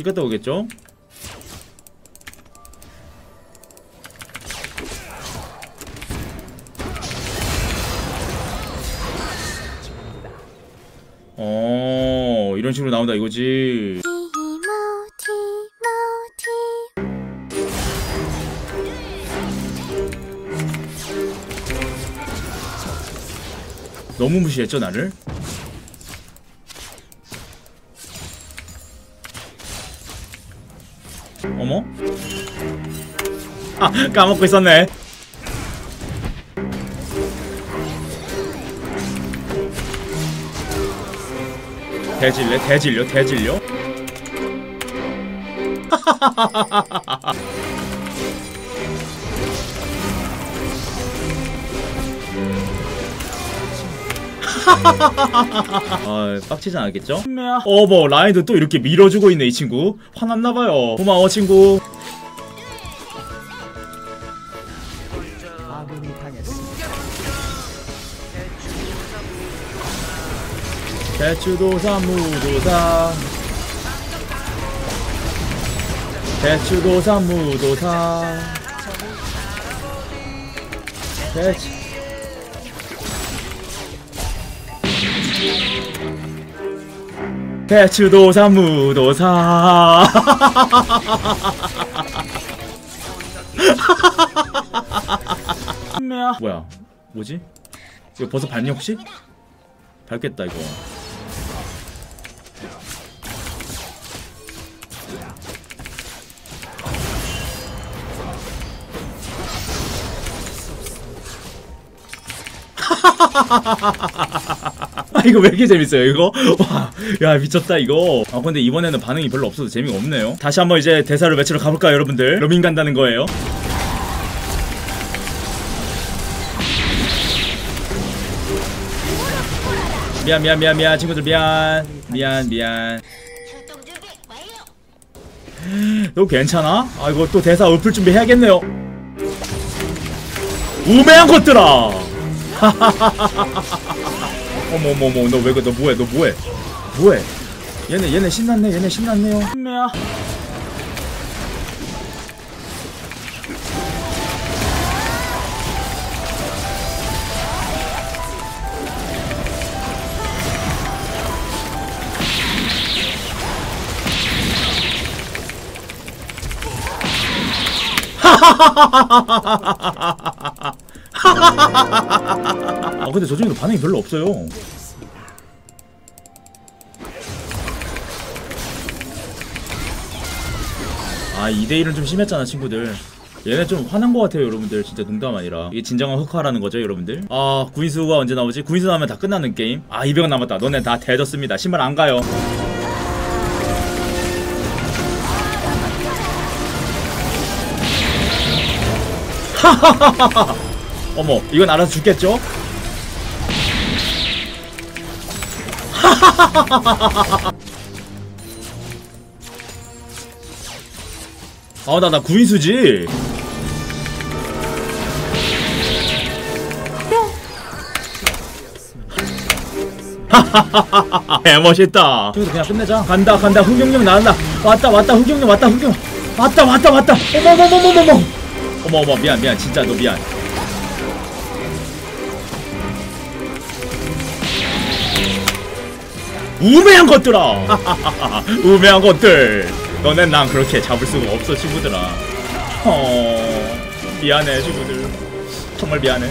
집 갔다 오겠죠? 어 이런 식으로 나온다 이거지 너무 무시했죠 나를? 어머? 아 까먹고 있었네. 대질래? 대질려? 대질려 아 빡치지 않았겠죠? 어머 라인도 또 이렇게 밀어주고 있네 이 친구. 화났나봐요. 고마워 친구. 대추도사 무도사. 대추도사 무도사. 대추 대추도사 무도사 뭐야 뭐지? 이거 벌써 밟니 혹시? 밟겠다 이거 아 이거 왜 이렇게 재밌어요 이거? 와 야 미쳤다 이거. 아 근데 이번에는 반응이 별로 없어서 재미가 없네요. 다시 한번 이제 대사를 외치러 가볼까요 여러분들? 로밍 간다는 거예요. 미안 미안 미안 미안 친구들 미안. 미안 미안. 너 괜찮아? 아 이거 또 대사 읊을 준비 해야겠네요. 우매한 것들아 어머 어머 어머 너 왜 그래 너 뭐해 너 뭐해? 뭐해? 얘네 얘네 신났네 얘네 신났네요. 신매야 아 근데 저 중에도 반응이 별로 없어요. 아 2대1은 좀 심했잖아 친구들. 얘네 좀 화난 것 같아요 여러분들. 진짜 농담 아니라. 이게 진정한 흑화라는 거죠 여러분들? 아 구인수가 언제 나오지? 구인수 나오면 다 끝나는 게임? 아 200원 남았다. 너네 다 대졌습니다. 신발 안 가요. 어머 이건 알아서 죽겠죠? 아나 나 구인수지. 개 멋있다. 저기서 그냥 끝내자. 간다 간다. 흑용룡 나온다 왔다 왔다. 흑용룡 왔다 흑용 왔다 왔다 왔다. 어머머머머머머. 어머 어머 미안 미안. 진짜 너 미안 우매한 것들아. 우매한 것들. 너넨 난 그렇게 잡을 수가 없어 친구들아. 어 미안해 친구들. 정말 미안해